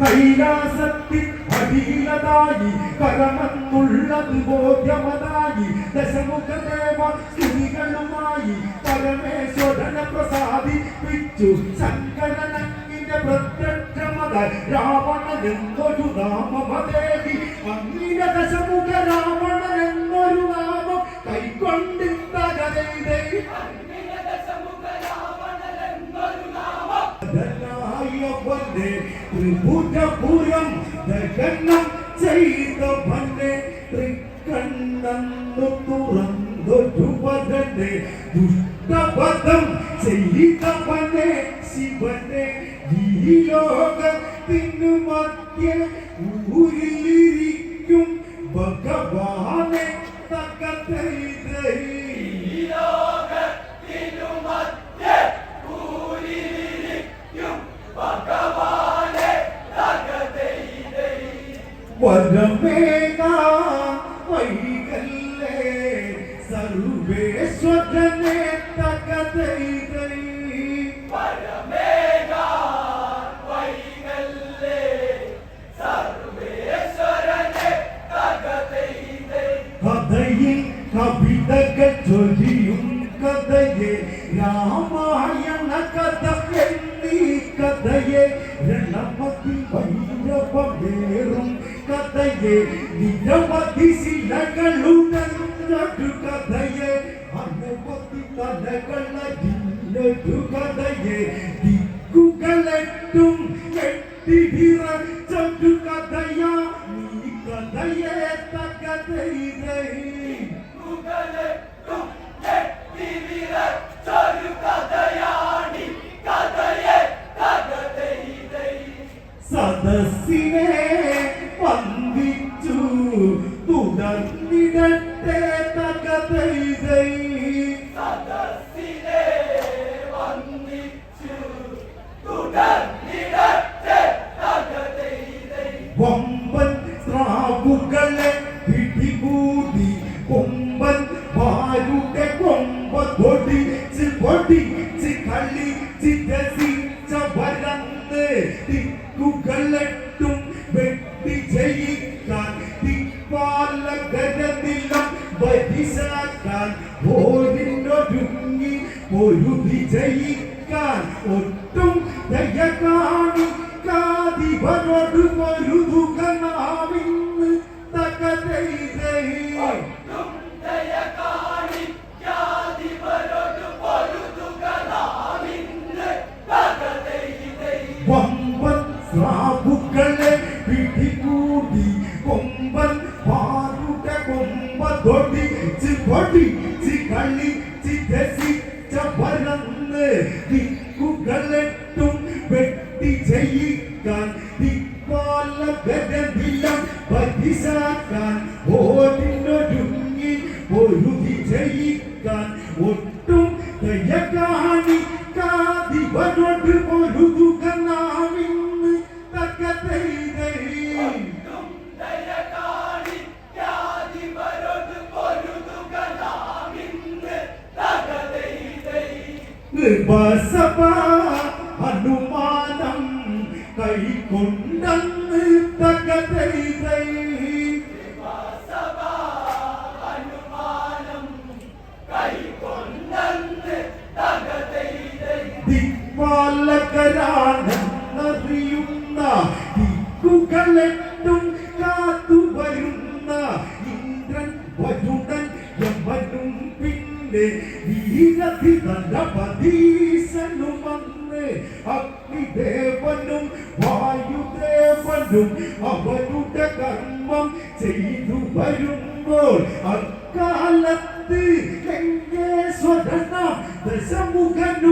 കൈലാസത്തിൽ അടിയിലതായി കരമെന്നുള്ളത് ബോധ്യമതായി ദശമുഖദേവ സ്തുതികളുമായി പരമേശ്വരനെ പ്രസാദിപ്പിച്ചു. ശങ്കരനങ്ങിന്റെ പ്രത്യക്ഷമത രാവണനെന്നൊരു നാമമതേവി അങ്ങിന്റെ ദശമുഖ രാവണനെന്നൊരു നാമം കൈക്കൊണ്ടിത്തകരൈതൈ ത്രിഭുജപുരം ദഹനം ഭന്നെ തൃക്കണ്ണു തുറന്നൊരുവനെ കഥയിൽ കവിതകൾ ചൊല്ലിയും കഥയെ രാമായണ കഥ എന്നീ കഥയെ രണപതി വൈരവമേറും കഥയെ നിരവധി ശിലകളുടൊരു കഥയെ അനവധി തലകളൊരു കഥയെ ദിക്കുകളെട്ടും കെട്ടിടിറച്ചൊരു കഥയാ. നീ കഥയെ തകതയിരേ സദസ്സിനെ വന്ദിച്ചു തുടർന്നിടട്ടെ. കൊമ്പ പൊടിച്ച് പൊടിച്ച് കളിച്ച് രസിച്ച വരന്ന് ദിക്കുകളെട്ടും വെട്ടി വരന്ന് ദിക്കുകളെട്ടും വെട്ടി ജയിക്കാൻ കൃപസഭ അനുമാനം കൈക്കൊണ്ടെന്ന് തകതൈതൈ. ദിക്പാലകരാണെന്നറിയുന്ന ദിക്കുകളെട്ടും የተሰሙ ገኑ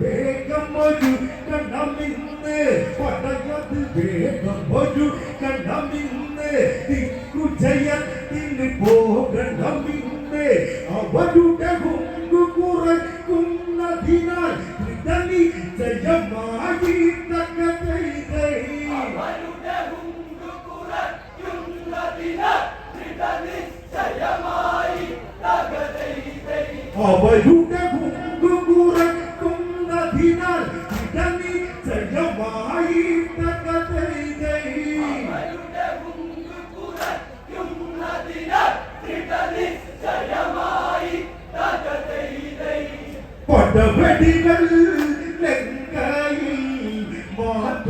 വേഗം ഒരു കണ്ണമിന്ന് പടയത്തിൽ വേഗം ഒരു കണ്ണമിന്ന് ദിക്കുജയത്തിന് പോകണമിന്ന് അവരുടെ മുമ്പ് കുറയ്ക്കുന്നതിനാൽ ത്രിതനി ജയമായി അവരുടെ ഹുങ്കു കുറയ്ക്കുന്നതിനാൽ ദൃഢനിശ്ചയമായി തകതൈതൈ. അവരുടെ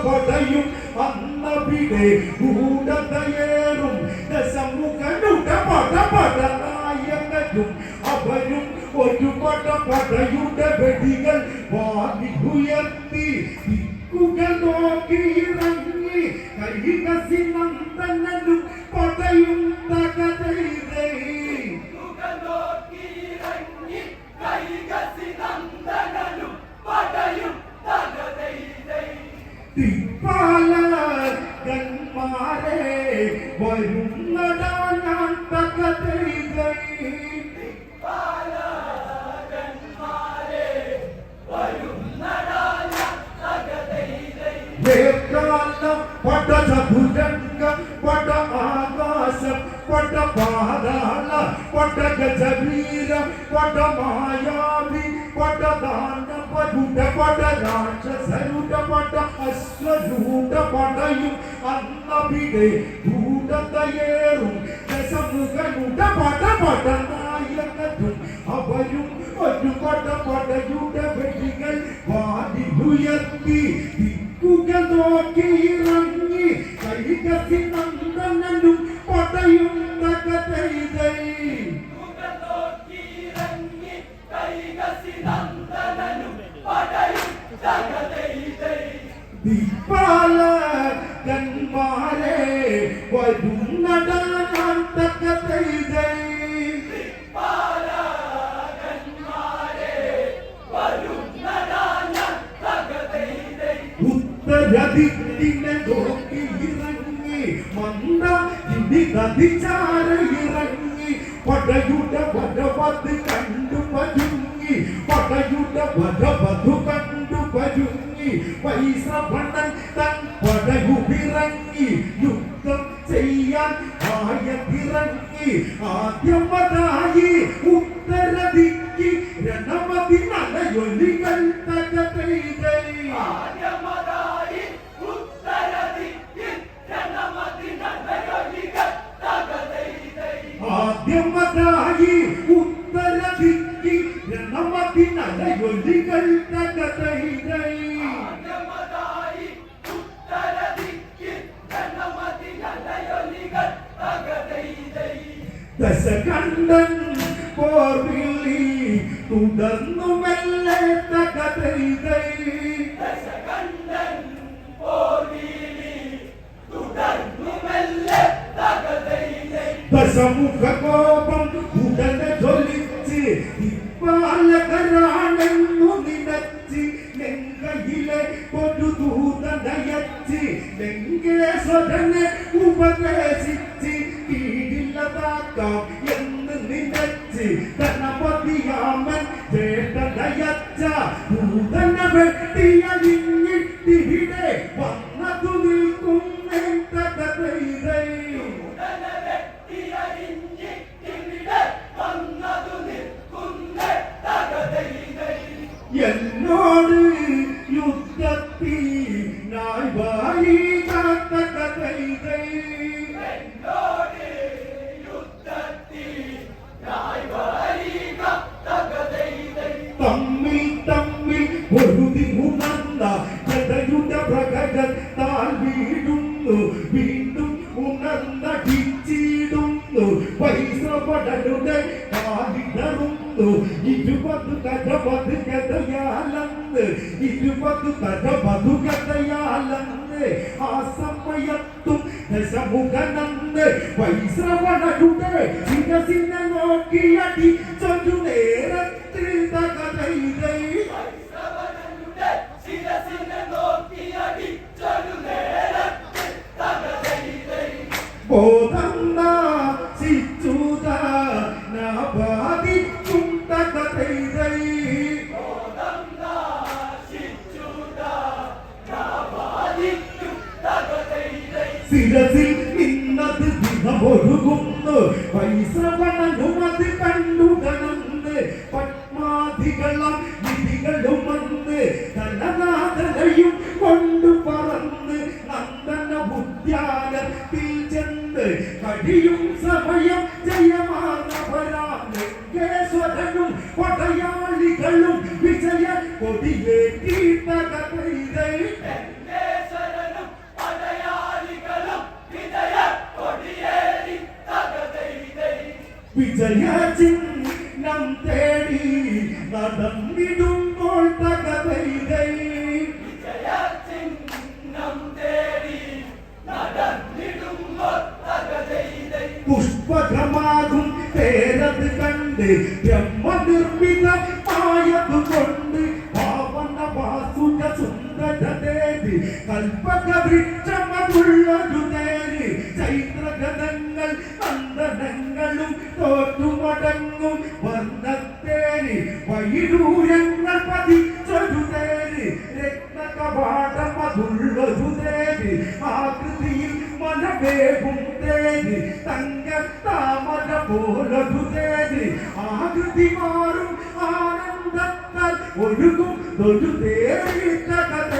അശ്വരൂഢ പടയും അന്നവിടെ ദിപ്പാലകന്മാരെ വരുന്നടാ പട ഗജവീര പട മായാവി പട ദാന പടുട പട രാക്ഷസരുട പട അശ്വരൂഢ പടയും അന്നവിടെ ഭൂതതയേറും ദശമുഖനുട പട പട നായകനും അവരും ഒരു പട പടയുടെ വെടികൾ വാടി ഉയർത്തി ദിക്കുകൾ നോക്കി ഇറങ്ങി. കൈകസി നന്ദനനും പടയും വരുന്നടാ ഞാൻ തകതൈതൈ. ഉത്തരദിക്കിനെ നോക്കി ഇറങ്ങി മന്ദ ഇനി നദിച്ചാര ഇറങ്ങി പടയുടെ വരവത് കണ്ട വരവധു കണ്ടു പരുങ്ങി പൈസ പണൻ തൻ പടയുപിറങ്ങി യുദ്ധം ചെയ്യാൻ ആയതിറങ്ങി ആദ്യമതായി ഉത്തരദിക്കി രണമതി നലയൊലികൾ തകതൈതൈ ആദ്യമതായി ദശകണ്ഠൻ പോർവിളി തുടർന്നു മെല്ലെ തകതൈതൈ ദശകണ്ഠൻ പോർവിളി തുടർന്നു മെല്ലെ തകതൈതൈ. ദശമുഖ കോപം ഉടനെ ജ്വലിച്ച് ഇപ്പാലകരാണെന്നു ലങ്കേശ്വരനെ ഉപദേശിച്ച് കീഴില്ലതാക്കാം എന്ന് നിലച്ച് ഗണപതിയാമൻ ചേട്ടനയച്ച ഭൂതന വെട്ടിയലിഞ്ഞിട്ടിവിടെ വന്നതു ഇരുപത് കഥ പതുകഥയാലെന്ന് ഇരുപത് കഥ പതുകഥയാലെന്ന് ആ സമയത്തും ദശമുഖനന്ന് വൈശ്രവണരുടെ ശിരസിനെ നോക്കിയടി ചൊല്ലു നേരത്തിൽ തകതൈതൈ ശിരസിൽ നിന്നത് ദിനമൊഴുകുന്നു വൈശ്രവണനും അത് കണ്ടുകണന്ന് പത്മാധികളും നിധികളും വന്ന് ധനനാഥനയും കൊണ്ടു പറന്ന് നന്ദന ഉദ്യാനത്തിൽ ചെന്ന് കഴിയും സമയം ജയമാനവരാശ്വരനും പടയാളികളും വിജയ കൊടിയേറ്റി തകതൈതൈ വെങ്കേശ്വരനും പടയാളികളും വിജയ കൊടിയേറി തകതൈതൈ വിജയചിഹ്നം തേടി നടന്നിടുമ്പോൾ തകതൈതൈ. പുഷ്പകമാകും പേരത് കണ്ട് ബ്രഹ്മനിർമ്മിതമായതുകൊണ്ട് തോറ്റുമടങ്ങും വർണത്തേര് വൈഡൂരങ്ങൾ എന്ന പതി രത്നകവാടം അതുള്ളൊരു നേര് ആകൃതിയിൽ മനവേകും തേര് തങ്ക താമര പോലൊരു തേര് ആകൃതി മാറും ആനന്ദത്താൽ ഒഴുകും ഒരു കഥ